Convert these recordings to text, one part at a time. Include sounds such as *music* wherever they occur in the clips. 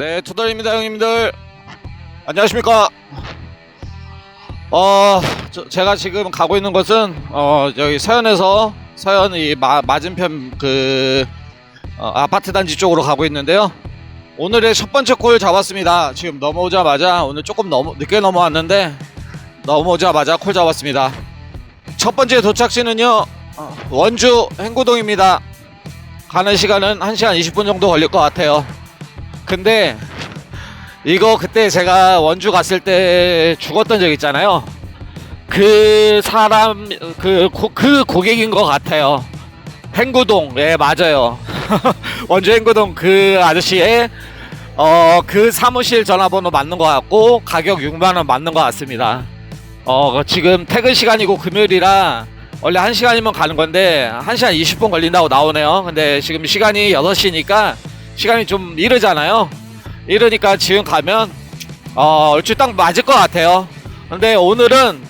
네, 투덜입니다, 형님들. 안녕하십니까? 어, 저- 제가 지금 가고 있는 것은 어 여기 서현에서 서현 이 마, 맞은편 그 어, 아파트 단지 쪽으로 가고 있는데요. 오늘의 첫 번째 콜 잡았습니다. 지금 넘어오자마자 오늘 조금 넘어, 늦게 넘어왔는데 넘어오자마자 콜 잡았습니다. 첫 번째 도착지는요 어, 원주 행구동입니다. 가는 시간은 1시간 20분 정도 걸릴 것 같아요. 근데 이거 그때 제가 원주 갔을 때 죽었던 적 있잖아요. 그 사람 그, 고, 그 고객인 것 같아요. 행구동 예 맞아요. *laughs* 원주 행구동 그 아저씨의 어 그 사무실 전화번호 맞는 것 같고 가격 6만 원 맞는 것 같습니다. 어 지금 퇴근 시간이고 금요일이라 원래 1 시간이면 가는 건데 1 시간 20분 걸린다고 나오네요. 근데 지금 시간이 6시니까 시간이 좀 이르잖아요. 이러니까 지금 가면 어 얼추 딱 맞을 것 같아요. 근데 오늘은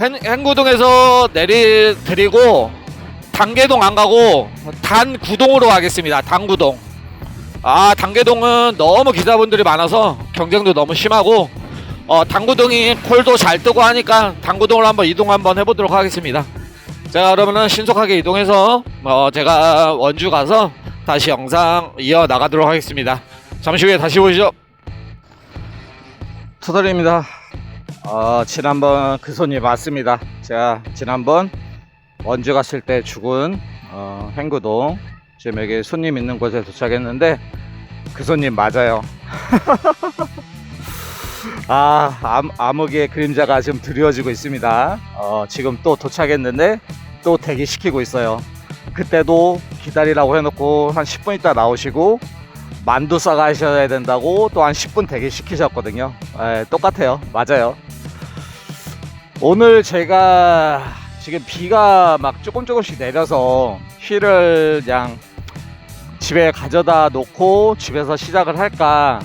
행, 행구동에서 내리 드리고 단계동 안 가고 단구동으로 가겠습니다. 단구동. 아 단계동은 너무 기사분들이 많아서 경쟁도 너무 심하고 어 단구동이 콜도 잘 뜨고 하니까 단구동을 한번 이동 한번 해보도록 하겠습니다. 제가 그러면은 신속하게 이동해서 어 제가 원주 가서 다시 영상 이어 나가도록 하겠습니다. 잠시 후에 다시 보시죠. 투덜입니다. 어, 지난번 그 손님 맞습니다. 제가 지난번 원주 갔을 때 죽은 어, 행구동 지금 여기 손님 있는 곳에 도착했는데 그 손님 맞아요. *laughs* 아 암, 암흑의 그림자가 지금 드리워지고 있습니다. 어, 지금 또 도착했는데 또 대기시키고 있어요. 그때도 기다리라고 해놓고 한 10분 있다 나오시고 만두 싸가셔야 된다고 또 한 10분 대기 시키셨거든요. 에, 똑같아요. 맞아요. 오늘 제가 지금 비가 막 조금 조금씩 내려서 휠을 그냥 집에 가져다 놓고 집에서 시작을 할까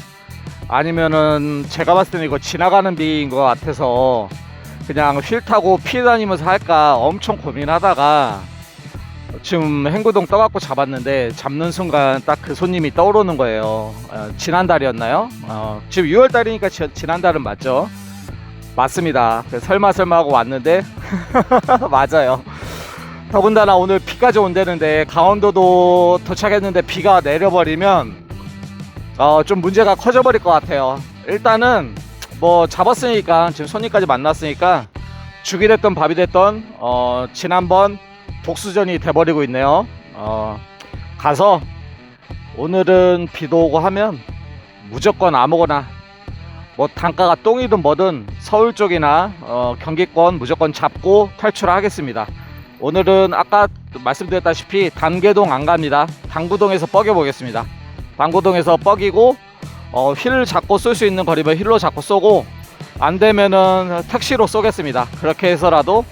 아니면은 제가 봤을 때는 이거 지나가는 비인 것 같아서 그냥 휠 타고 피해 다니면서 할까 엄청 고민하다가 지금 행구동 떠갖고 잡았는데 잡는 순간 딱 그 손님이 떠오르는 거예요. 어, 지난달이었나요? 어, 지금 6월달이니까 지난달은 맞죠? 맞습니다. 그래서 설마 설마 하고 왔는데 *laughs* 맞아요. 더군다나 오늘 비까지 온다는데 강원도도 도착했는데 비가 내려버리면 어, 좀 문제가 커져버릴 것 같아요. 일단은 뭐 잡았으니까 지금 손님까지 만났으니까 죽이 됐던 밥이 됐던 어, 지난번 복수전이 돼버리고 있네요. 어, 가서 오늘은 비도 오고 하면 무조건 아무거나 뭐 단가가 똥이든 뭐든 서울 쪽이나 어, 경기권 무조건 잡고 탈출하겠습니다. 오늘은 아까 말씀드렸다시피 단계동 안 갑니다. 당구동에서 뻐겨 보겠습니다. 당구동에서 뻐기고 어, 휠 잡고 쏠 수 있는 거리면 휠로 잡고 쏘고 안 되면은 택시로 쏘겠습니다. 그렇게 해서라도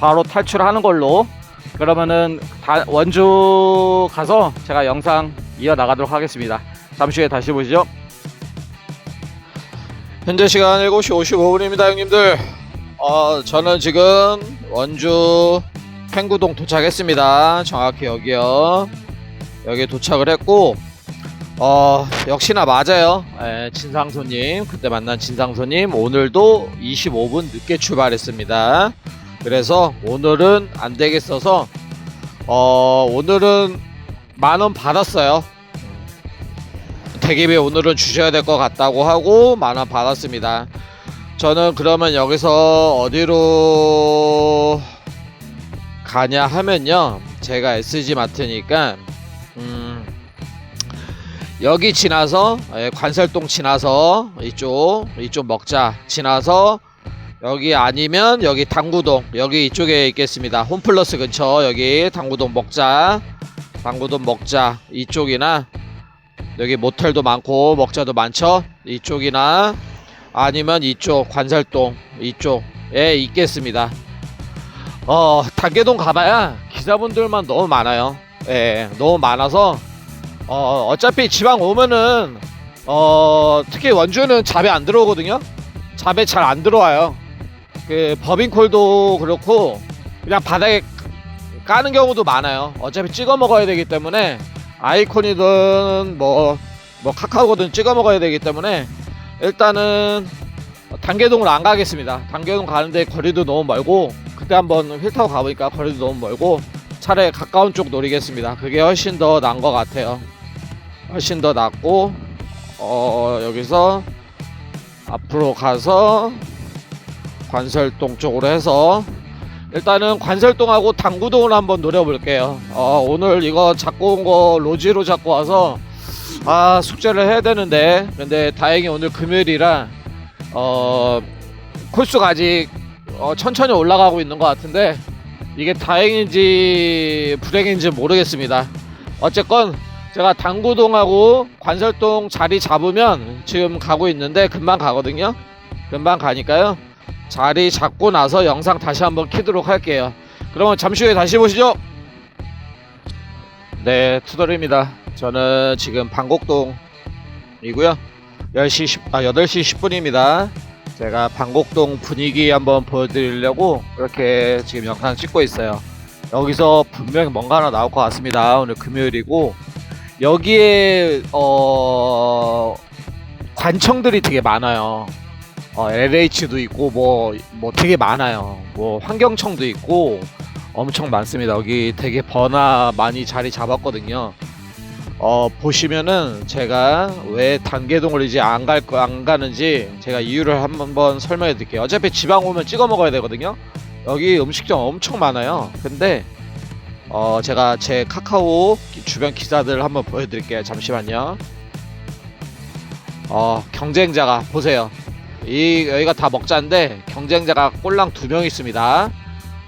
바로 탈출하는 걸로 그러면은 다 원주 가서 제가 영상 이어 나가도록 하겠습니다. 잠시 후에 다시 보시죠. 현재 시간 7시 55분입니다, 형님들. 어, 저는 지금 원주 팽구동 도착했습니다. 정확히 여기요. 여기 도착을 했고, 어, 역시나 맞아요. 예, 진상 손님. 그때 만난 진상 손님. 오늘도 25분 늦게 출발했습니다. 그래서 오늘은 안 되겠어서, 어, 오늘은 만 원 받았어요. 대기비 오늘은 주셔야 될 것 같다고 하고 만 원 받았습니다. 저는 그러면 여기서 어디로 가냐 하면요. 제가 SG 마트니까 음 여기 지나서 예, 관설동 지나서 이쪽 이쪽 먹자 지나서 여기 아니면 여기 당구동 여기 이쪽에 있겠습니다. 홈플러스 근처 여기 당구동 먹자. 당구동 먹자. 이쪽이나 여기 모텔도 많고 먹자도 많죠? 이쪽이나 아니면 이쪽 관살동 이쪽에 있겠습니다. 어 단계동 가봐야 기사분들만 너무 많아요. 예 너무 많아서 어 어차피 지방 오면은 어 특히 원주는 잡에 안 들어오거든요? 잡에 잘 안 들어와요 그 법인콜도 그렇고 그냥 바닥에 까는 경우도 많아요 어차피 찍어 먹어야 되기 때문에 아이콘이든 뭐뭐 카카오거든 찍어 먹어야 되기 때문에 일단은 단계동을 안 가겠습니다. 단계동 가는데 거리도 너무 멀고 그때 한번 휠 타고 가보니까 거리도 너무 멀고 차라리 가까운 쪽 노리겠습니다. 그게 훨씬 더 나은 것 같아요. 훨씬 더 낫고 어 여기서 앞으로 가서 관설동 쪽으로 해서 일단은 관설동하고 당구동을 한번 노려볼게요. 어, 오늘 이거 잡고 온 거 로지로 잡고 와서 아 숙제를 해야 되는데 근데 다행히 오늘 금요일이라 어 콜수가 아직 어, 천천히 올라가고 있는 것 같은데 이게 다행인지 불행인지 모르겠습니다. 어쨌건 제가 당구동하고 관설동 자리 잡으면 지금 가고 있는데 금방 가거든요. 금방 가니까요. 자리 잡고 나서 영상 다시 한번 키도록 할게요. 그러면 잠시 후에 다시 보시죠. 네, 투덜입니다. 저는 지금 방곡동이고요. 10시 10, 아, 8시 10분입니다. 제가 방곡동 분위기 한번 보여드리려고 이렇게 지금 영상 찍고 있어요. 여기서 분명히 뭔가 하나 나올 것 같습니다. 오늘 금요일이고 여기에 어 관청들이 되게 많아요. 어, LH도 있고 뭐뭐 되게 많아요. 뭐 환경청도 있고 엄청 많습니다. 여기 되게 번화 많이 자리 잡았거든요. 어 보시면은 제가 왜 단계동을 이제 안 갈 거 안 가는지 제가 이유를 한번 설명해 드릴게요. 어차피 지방 오면 찍어 먹어야 되거든요. 여기 음식점 엄청 많아요. 근데 어 제가 제 카카오 기- 주변 기사들 한번 보여드릴게요. 잠시만요. 어 경쟁자가 보세요. 이 여기가 다 먹자인데 경쟁자가 꼴랑 두 명 있습니다.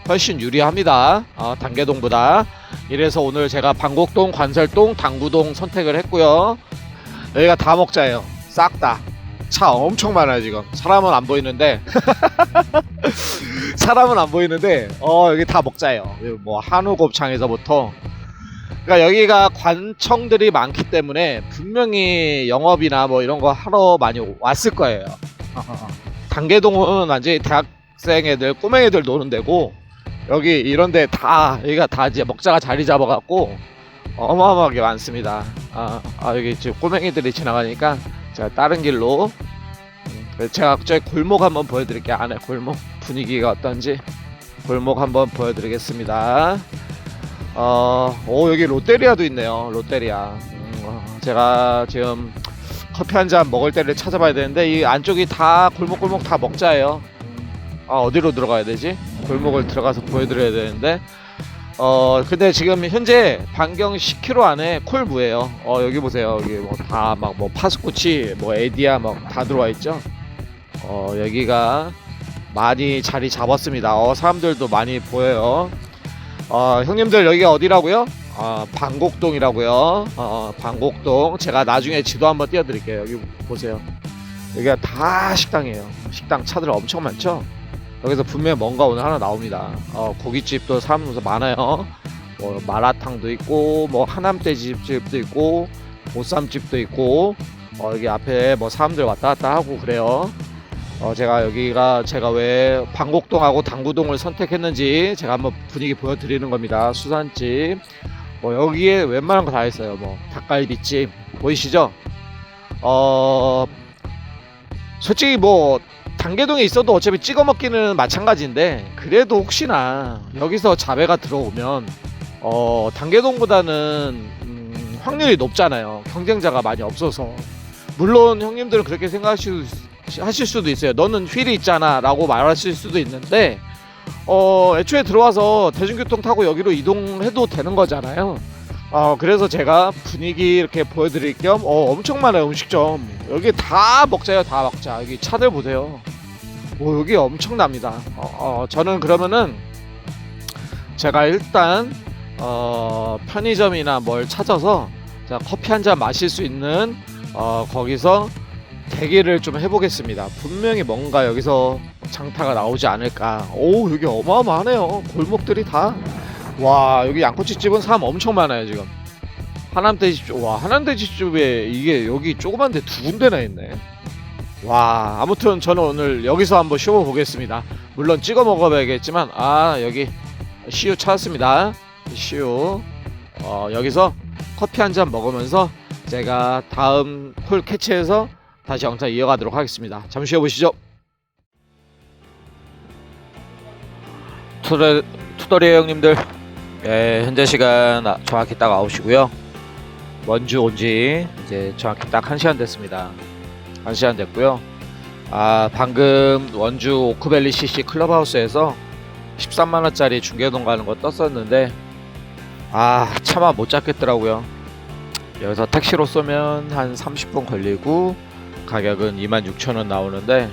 훨씬 유리합니다. 어, 단계동보다. 이래서 오늘 제가 방곡동, 관설동, 당구동 선택을 했고요. 여기가 다 먹자예요. 싹 다. 차 엄청 많아요 지금. 사람은 안 보이는데 *laughs* 사람은 안 보이는데 어 여기 다 먹자예요. 뭐 한우 곱창에서부터 그러니까 여기가 관청들이 많기 때문에 분명히 영업이나 뭐 이런 거 하러 많이 왔을 거예요. 단계동은 완전히 대학생 애들, 꼬맹 애들 노는 데고 여기 이런데 다 여기가 다 이제 먹자가 자리 잡아갖고 어마어마하게 많습니다. 아, 아 여기 지금 꼬맹이들이 지나가니까 제가 다른 길로 음, 제가 저희 골목 한번 보여드릴게요. 안에 골목 분위기가 어떤지 골목 한번 보여드리겠습니다. 어, 오 여기 롯데리아도 있네요. 롯데리아. 음, 어, 제가 지금 커피 한 잔 먹을 때를 찾아봐야 되는데 이 안쪽이 다 골목골목 다 먹자예요. 아 어디로 들어가야 되지? 골목을 들어가서 보여드려야 되는데 어 근데 지금 현재 반경 10km 안에 콜무예요. 어 여기 보세요. 여기 뭐 다 막 뭐 파스쿠치 뭐 에디아 막 다 들어와 있죠. 어 여기가 많이 자리 잡았습니다. 어 사람들도 많이 보여요. 어 형님들 여기가 어디라고요? 어, 방곡동이라고요. 어, 방곡동. 제가 나중에 지도 한번 띄워드릴게요. 여기 보세요. 여기가 다 식당이에요. 식당 차들 엄청 많죠? 여기서 분명히 뭔가 오늘 하나 나옵니다. 어, 고깃집도 사람들 많아요. 뭐 마라탕도 있고, 뭐 하남돼지집도 있고, 보쌈집도 있고, 어, 여기 앞에 뭐 사람들 왔다 갔다 하고 그래요. 어, 제가 여기가 제가 왜 방곡동하고 당구동을 선택했는지 제가 한번 분위기 보여드리는 겁니다. 수산집. 뭐 여기에 웬만한 거 다 있어요. 뭐 닭갈비집 보이시죠? 어 솔직히 뭐 단계동에 있어도 어차피 찍어 먹기는 마찬가지인데 그래도 혹시나 여기서 자배가 들어오면 어 단계동보다는 음, 확률이 높잖아요. 경쟁자가 많이 없어서 물론 형님들은 그렇게 생각하실 수- 하실 수도 있어요. 너는 휠이 있잖아라고 말하실 수도 있는데 어, 애초에 들어와서 대중교통 타고 여기로 이동해도 되는 거잖아요. 어, 그래서 제가 분위기 이렇게 보여드릴 겸, 어, 엄청 많아요, 음식점. 여기 다 먹자요, 다 먹자. 여기 차들 보세요. 오, 여기 엄청납니다. 어, 어, 저는 그러면은, 제가 일단, 어, 편의점이나 뭘 찾아서, 자, 커피 한 잔 마실 수 있는, 어, 거기서 대기를 좀 해보겠습니다. 분명히 뭔가 여기서 장타가 나오지 않을까. 오 여기 어마어마하네요. 골목들이 다. 와 여기 양꼬치집은 사람 엄청 많아요 지금. 하남돼지집 와 하남돼지집에 이게 여기 조그만 데 두 군데나 있네. 와 아무튼 저는 오늘 여기서 한번 쉬어 보겠습니다. 물론 찍어 먹어봐야겠지만 아 여기 시우 찾았습니다. 시우 어, 여기서 커피 한 잔 먹으면서 제가 다음 콜 캐치에서 다시 영상 이어가도록 하겠습니다. 잠시 후에 보시죠. 투더, 투더리 형님들 예, 현재 시간 아- 정확히 딱 9시고요. 원주 온지 이제 정확히 딱 1시간 됐습니다. 1시간 됐고요. 아, 방금 원주 오크밸리 CC 클럽하우스에서 13만 원짜리 중계동 가는 거 떴었는데 아, 차마 못 잡겠더라고요. 여기서 택시로 쏘면 한 30분 걸리고 가격은 26,000원 나오는데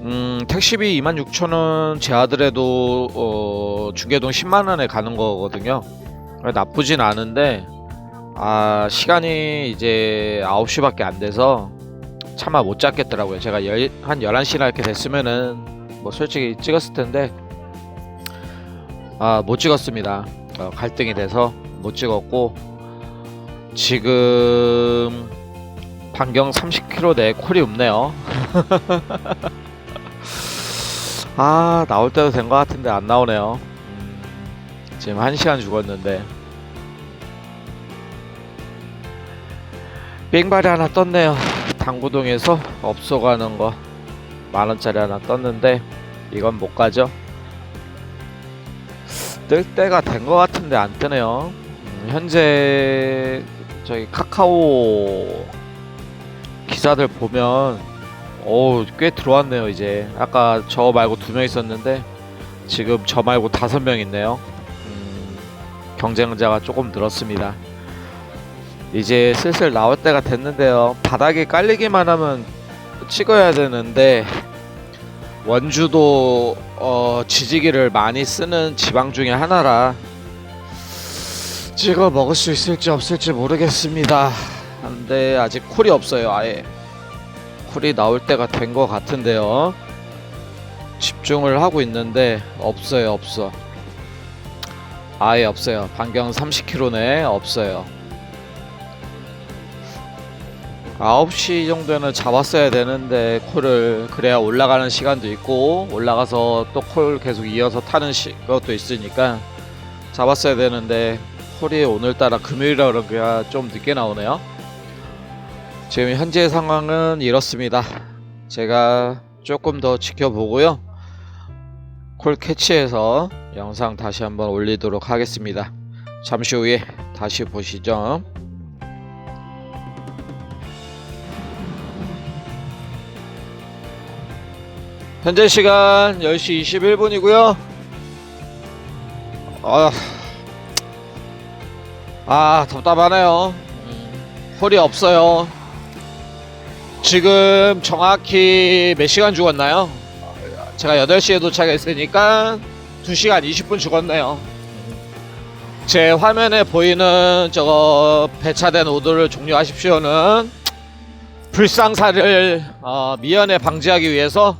음, 택시비 26,000원 제하더라도 어, 중계동 10만 원에 가는 거거든요. 나쁘진 않은데 아, 시간이 이제 9시밖에 안 돼서 차마 못 잡겠더라고요. 제가 열, 한 11시나 이렇게 됐으면은 뭐 솔직히 찍었을 텐데 아, 못 찍었습니다. 어, 갈등이 돼서 못 찍었고 지금 반경 30km 내 콜이 없네요. *laughs* 아 나올 때도 된 것 같은데 안 나오네요. 음, 지금 1시간 죽었는데 뺑발이 하나 떴네요. 당구동에서 업소 가는 거 만원짜리 하나 떴는데 이건 못 가죠. 뜰 때가 된 것 같은데 안 뜨네요. 음, 현재 저기 카카오 기사들 보면 어꽤 들어왔네요 이제 아까 저 말고 두 명 있었는데 지금 저 말고 다섯 명 있네요 음, 경쟁자가 조금 늘었습니다 이제 슬슬 나올 때가 됐는데요 바닥에 깔리기만 하면 찍어야 되는데 원주도 어, 지지기를 많이 쓰는 지방 중에 하나라 찍어 먹을 수 있을지 없을지 모르겠습니다. 근데 아직 쿨이 없어요. 아예 쿨이 나올 때가 된 것 같은데요. 집중을 하고 있는데 없어요, 없어. 아예 없어요. 반경 30km 내에 없어요. 9시 정도는 잡았어야 되는데 콜을 그래야 올라가는 시간도 있고 올라가서 또 콜 계속 이어서 타는 시, 것도 있으니까 잡았어야 되는데 콜이 오늘따라 금요일이라 그런가 좀 늦게 나오네요. 지금 현재 상황은 이렇습니다. 제가 조금 더 지켜보고요. 콜 캐치해서 영상 다시 한번 올리도록 하겠습니다. 잠시 후에 다시 보시죠. 현재 시간 10시 21분이고요. 아, 아 답답하네요. 음, 홀이 없어요. 지금 정확히 몇 시간 죽었나요? 제가 8시에 도착했으니까 2시간 20분 죽었네요. 제 화면에 보이는 저거 배차된 오도를 종료하십시오는 불상사를 어, 미연에 방지하기 위해서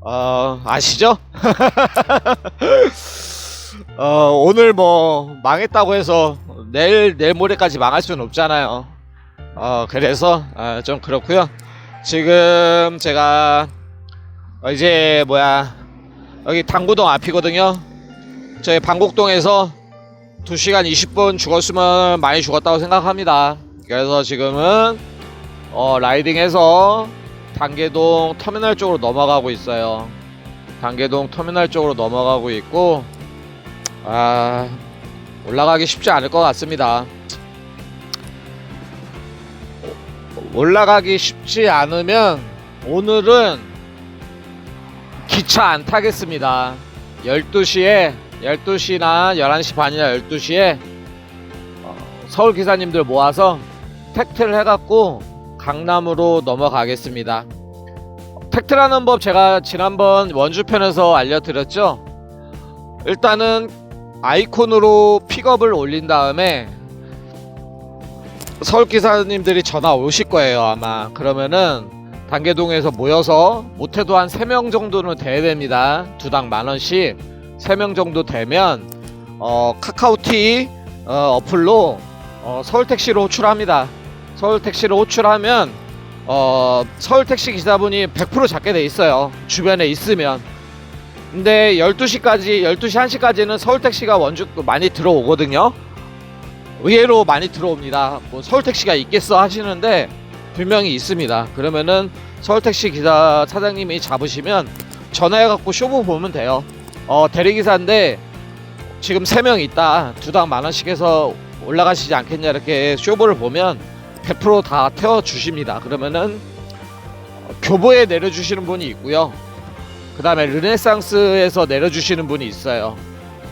어, 아시죠? *laughs* 어, 오늘 뭐 망했다고 해서 내일 내일 모레까지 망할 수는 없잖아요. 어, 그래서 어, 좀 그렇고요. 지금 제가 어, 이제 뭐야 여기 당구동 앞이거든요. 저희 방곡동에서 2시간 20분 죽었으면 많이 죽었다고 생각합니다. 그래서 지금은 어, 라이딩해서 단계동 터미널 쪽으로 넘어가고 있어요. 단계동 터미널 쪽으로 넘어가고 있고 아 올라가기 쉽지 않을 것 같습니다. 올라가기 쉽지 않으면 오늘은 기차 안 타겠습니다. 12시에 12시나 11시 반이나 12시에 어, 서울 기사님들 모아서 택트를 해갖고 강남으로 넘어가겠습니다. 택트라는 법 제가 지난번 원주편에서 알려드렸죠. 일단은 아이콘으로 픽업을 올린 다음에 서울 기사님들이 전화 오실 거예요 아마. 그러면은 단계동에서 모여서 못해도 한 3명 정도는 돼야 됩니다. 두당 만원씩. 3명 정도 되면 어, 카카오티 어, 어플로 어, 서울택시로 호출합니다. 서울택시로 호출하면 어, 서울택시 기사분이 100% 잡게 돼 있어요. 주변에 있으면. 근데 12시까지 12시 1시까지는 서울택시가 원주 많이 들어오거든요 의외로 많이 들어옵니다. 뭐 서울 택시가 있겠어 하시는데 분명히 있습니다. 그러면은 서울 택시 기사 사장님이 잡으시면 전화해 갖고 쇼부 보면 돼요. 어 대리기사인데 지금 세명 있다. 두당 만 원씩 해서 올라가시지 않겠냐 이렇게 쇼부를 보면 100%다 태워 주십니다. 그러면은 교보에 내려주시는 분이 있고요. 그 다음에 르네상스에서 내려주시는 분이 있어요.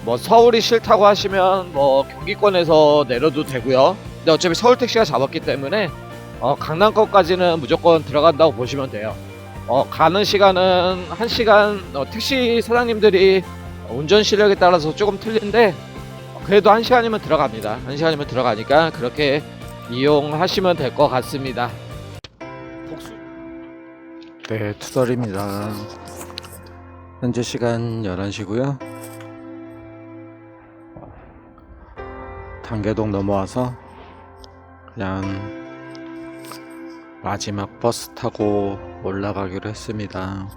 뭐 서울이 싫다고 하시면 뭐 경기권에서 내려도 되고요. 근데 어차피 서울 택시가 잡았기 때문에 어, 강남권까지는 무조건 들어간다고 보시면 돼요. 어, 가는 시간은 한 시간 어, 택시 사장님들이 운전 실력에 따라서 조금 틀린데 그래도 한 시간이면 들어갑니다. 한 시간이면 들어가니까 그렇게 이용하시면 될 것 같습니다. 네, 투덜입니다. 현재 시간 11시고요. 단계동 넘어와서 그냥 마지막 버스 타고 올라가기로 했습니다.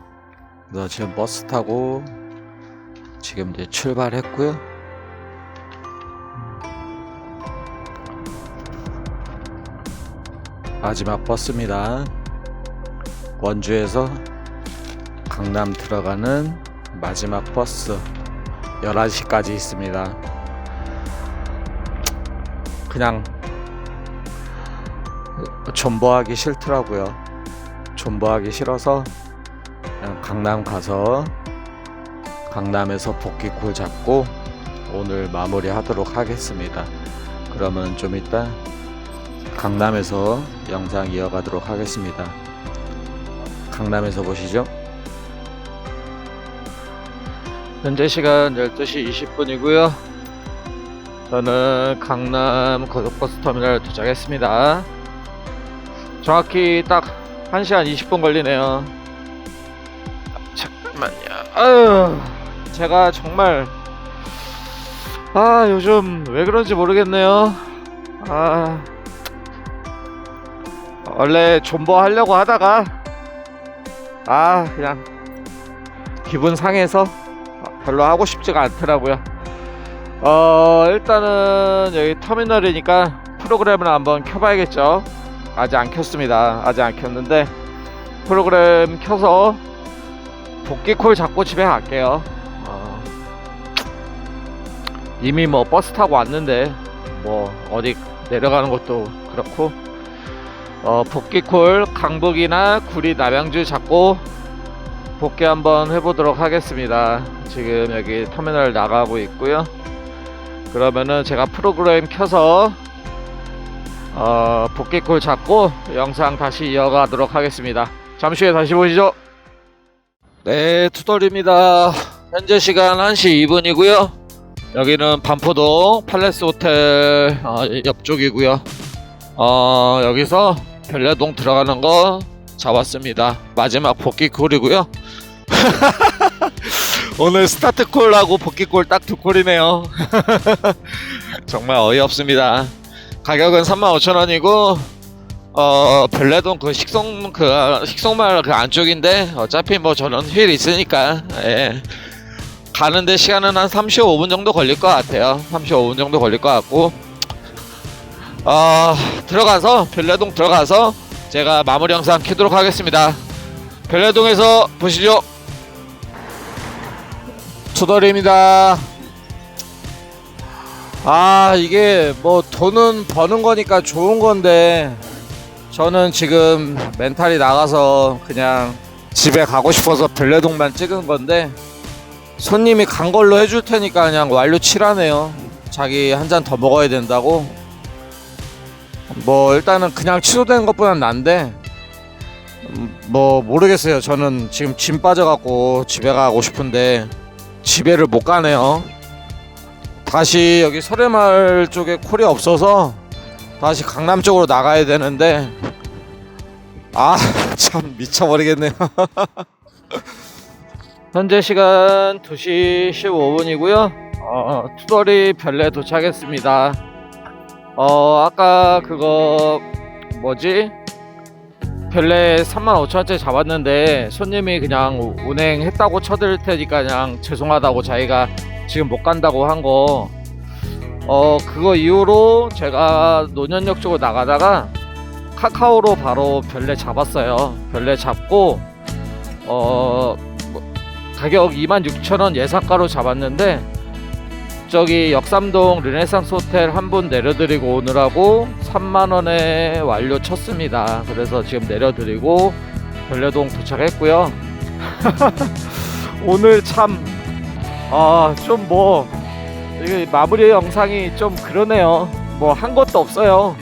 그래서 지금 버스 타고 지금 이제 출발했고요. 마지막 버스입니다. 원주에서 강남 들어가는 마지막 버스 11시까지 있습니다. 그냥 존버하기 싫더라고요. 존버하기 싫어서 그냥 강남 가서 강남에서 복귀콜 잡고 오늘 마무리 하도록 하겠습니다. 그러면 좀 이따 강남에서 영상 이어가도록 하겠습니다. 강남에서 보시죠. 현재 시간 12시 20분이고요. 저는 강남 고속버스 터미널 도착했습니다. 정확히 딱 1시간 20분 걸리네요. 잠깐만요. 아유, 제가 정말 아, 요즘 왜 그런지 모르겠네요. 아. 원래 존버 하려고 하다가 아, 그냥 기분 상해서 별로 하고 싶지가 않더라고요. 어 일단은 여기 터미널이니까 프로그램을 한번 켜봐야겠죠. 아직 안 켰습니다. 아직 안 켰는데 프로그램 켜서 복귀 콜 잡고 집에 갈게요. 어, 이미 뭐 버스 타고 왔는데 뭐 어디 내려가는 것도 그렇고 어, 복귀 콜 강북이나 구리 남양주 잡고 복귀 한번 해보도록 하겠습니다. 지금 여기 터미널 나가고 있고요. 그러면은 제가 프로그램 켜서 어, 복귀콜 잡고 영상 다시 이어가도록 하겠습니다. 잠시 후에 다시 보시죠. 네, 투덜입니다. 현재 시간 1시 2분이고요. 여기는 반포동 팔레스 호텔 어, 옆쪽이고요. 어, 여기서 별내동 들어가는 거 잡았습니다. 마지막 복귀콜이고요. *laughs* 오늘 스타트 콜하고 복귀 콜 딱 두 콜이네요. *laughs* 정말 어이없습니다. 가격은 35,000원이고 어 별내동 그 식성 그 식성마을 그 안쪽인데 어차피 뭐 저는 휴일 있으니까 예. 가는데 시간은 한 35분 정도 걸릴 것 같아요. 35분 정도 걸릴 것 같고 어 들어가서 별내동 들어가서 제가 마무리 영상 켜도록 하겠습니다. 별내동에서 보시죠. 투덜입니다. 아, 이게 뭐 돈은 버는 거니까 좋은 건데 저는 지금 멘탈이 나가서 그냥 집에 가고 싶어서 별내동만 찍은 건데 손님이 간 걸로 해줄 테니까 그냥 완료 칠하네요. 자기 한 잔 더 먹어야 된다고. 뭐 일단은 그냥 취소되는 것보단 난데 음, 뭐 모르겠어요. 저는 지금 짐 빠져갖고 집에 가고 싶은데 집에를 못 가네요. 다시 여기 설해마을 쪽에 콜이 없어서 다시 강남 쪽으로 나가야 되는데 아 *laughs* 참 미쳐버리겠네요. *laughs* 현재 시간 2시 15분이고요. 어, 투덜이 별내 도착했습니다. 어, 아까 그거 뭐지? 별내 35,000원짜리 잡았는데 손님이 그냥 운행했다고 쳐드릴 테니까 그냥 죄송하다고 자기가 지금 못 간다고 한 거 어 그거 이후로 제가 노년역 쪽으로 나가다가 카카오로 바로 별내 잡았어요. 별내 잡고 어 뭐, 가격 26,000원 예상가로 잡았는데 저기 역삼동 르네상스 호텔 한 분 내려드리고 오느라고 3만 원에 완료 쳤습니다. 그래서 지금 내려드리고 별내동 도착했고요. *laughs* 오늘 참 아 좀 뭐 이게 마무리 영상이 좀 그러네요. 뭐 한 것도 없어요.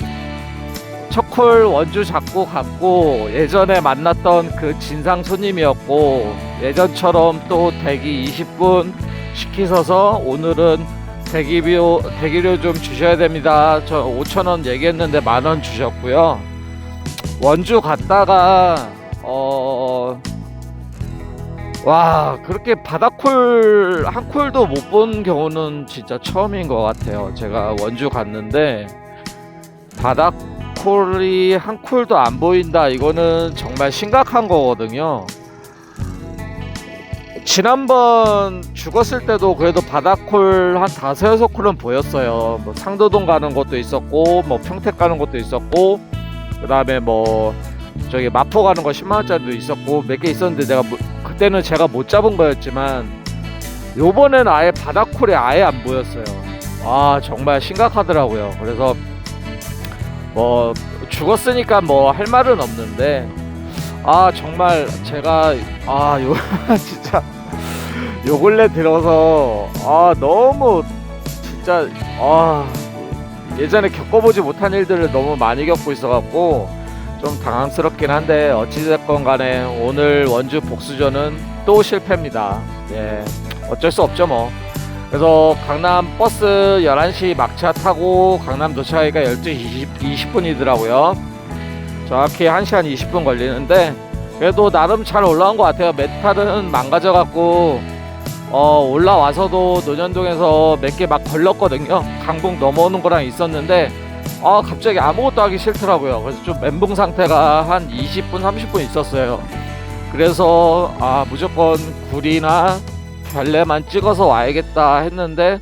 첫콜 원주 잡고 갔고 예전에 만났던 그 진상 손님이었고 예전처럼 또 대기 20분 시키셔서 오늘은 대기료 대기료 좀 주셔야 됩니다. 저 5천 원 얘기했는데 만 원 주셨고요. 원주 갔다가 어. 와 그렇게 바다콜 한 콜도 못 본 경우는 진짜 처음인 것 같아요. 제가 원주 갔는데 바다콜이 한 콜도 안 보인다. 이거는 정말 심각한 거거든요. 지난번 죽었을 때도 그래도 바다콜 한 다섯 여섯 콜은 보였어요. 뭐 상도동 가는 것도 있었고, 뭐 평택 가는 것도 있었고, 그 다음에 뭐 저기 마포 가는 거 10만 원짜리도 있었고 몇 개 있었는데 내가 뭐- 그때는 제가 못 잡은 거였지만 요번엔 아예 바다콜이 아예 안 보였어요. 아 정말 심각하더라고요. 그래서 뭐 죽었으니까 뭐 할 말은 없는데 아 정말 제가 아요 *laughs* 진짜 요 근래 들어서 아 너무 진짜 아 예전에 겪어보지 못한 일들을 너무 많이 겪고 있어갖고 좀 당황스럽긴 한데 어찌됐건 간에 오늘 원주 복수전은 또 실패입니다. 예, 어쩔 수 없죠 뭐. 그래서 강남 버스 11시 막차 타고 강남 도착하기가 12시 20, 20분이더라고요. 정확히 1시간 20분 걸리는데 그래도 나름 잘 올라온 것 같아요. 메탈은 망가져갖고 어, 올라와서도 노년동에서 몇 개 막 걸렸거든요. 강북 넘어오는 거랑 있었는데 아 갑자기 아무것도 하기 싫더라고요. 그래서 좀 멘붕 상태가 한 20분 30분 있었어요. 그래서 아 무조건 굴이나 별내만 찍어서 와야겠다 했는데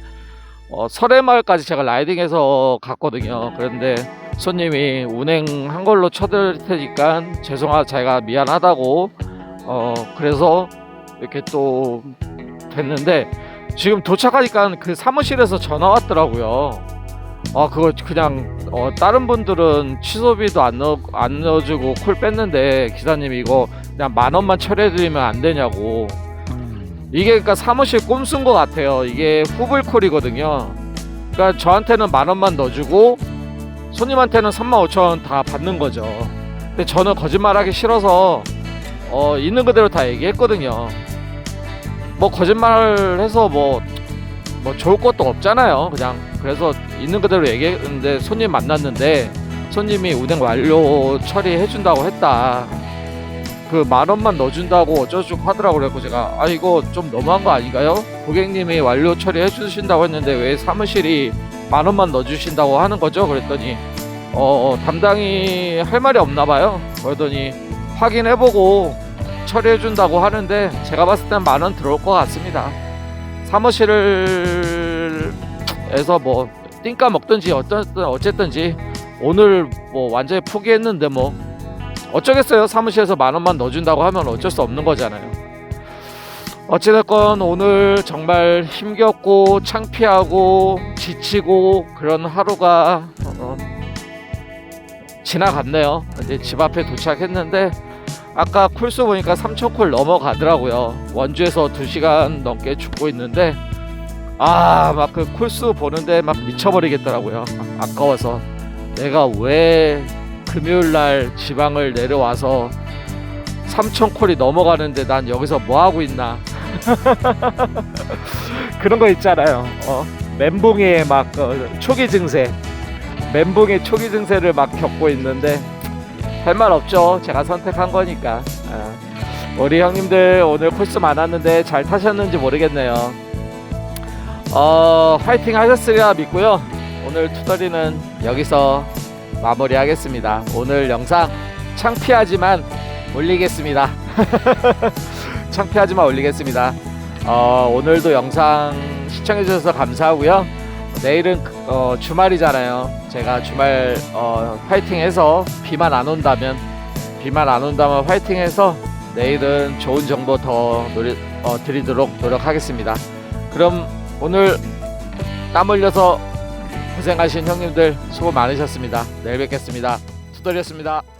어, 설해마을까지 제가 라이딩해서 갔거든요. 그런데 손님이 운행한 걸로 쳐드릴 테니까 죄송하 제가 미안하다고 어 그래서 이렇게 또 됐는데 지금 도착하니까 그 사무실에서 전화 왔더라고요. 아 그거 그냥 어, 다른 분들은 취소비도 안 넣어 안 넣어주고 콜 뺐는데 기사님이 이거 그냥 만 원만 처리해드리면 안 되냐고. 이게 그러니까 사무실 꼼수인 것 같아요. 이게 후불 콜이거든요. 그러니까 저한테는 만 원만 넣어주고 손님한테는 3만 5천 원다 받는 거죠 근데 저는 거짓말하기 싫어서 어 있는 그대로 다 얘기했거든요 뭐 거짓말해서 뭐 뭐 좋을 것도 없잖아요. 그냥 그래서 있는 그대로 얘기했는데 손님 만났는데 손님이 운행 완료 처리해 준다고 했다. 그 만 원만 넣어준다고 어쩌고저쩌고 하더라고 그래고 제가 아 이거 좀 너무한 거 아닌가요? 고객님이 완료 처리해 주신다고 했는데 왜 사무실이 만 원만 넣어주신다고 하는 거죠? 그랬더니 어, 어, 담당이 할 말이 없나 봐요. 그러더니 확인해보고 처리해 준다고 하는데 제가 봤을 땐 만 원 들어올 것 같습니다. 사무실에서 뭐 띵까 먹든지 어쨌든 어쨌든지 오늘 뭐 완전히 포기했는데 뭐 어쩌겠어요 사무실에서 만 원만 넣어준다고 하면 어쩔 수 없는 거잖아요 어찌됐건 오늘 정말 힘겹고 창피하고 지치고 그런 하루가 어, 지나갔네요 이제 집 앞에 도착했는데 아까 콜수 보니까 3,000콜 넘어가더라고요. 원주에서 2시간 넘게 죽고 있는데 아, 막 그 콜수 보는데 막 미쳐버리겠더라고요. 아, 아까워서 내가 왜 금요일 날 지방을 내려와서 3,000콜이 넘어가는데 난 여기서 뭐 하고 있나? *laughs* 그런 거 있잖아요. 어, 멘붕의 막 어, 초기 증세, 멘붕의 초기 증세를 막 겪고 있는데 할 말 없죠. 제가 선택한 거니까. 아, 우리 형님들 오늘 코스 많았는데 잘 타셨는지 모르겠네요. 어, 파이팅 하셨으리라 믿고요. 오늘 투덜이는 여기서 마무리하겠습니다. 오늘 영상 창피하지만 올리겠습니다. *laughs* 창피하지만 올리겠습니다. 어, 오늘도 영상 시청해주셔서 감사하고요. 내일은 어, 주말이잖아요. 제가 주말 어, 파이팅해서 비만 안 온다면 비만 안 온다면 파이팅해서 내일은 좋은 정보 더 노리, 어, 드리도록 노력하겠습니다. 그럼 오늘 땀 흘려서 고생하신 형님들 수고 많으셨습니다. 내일 뵙겠습니다. 투덜이었습니다.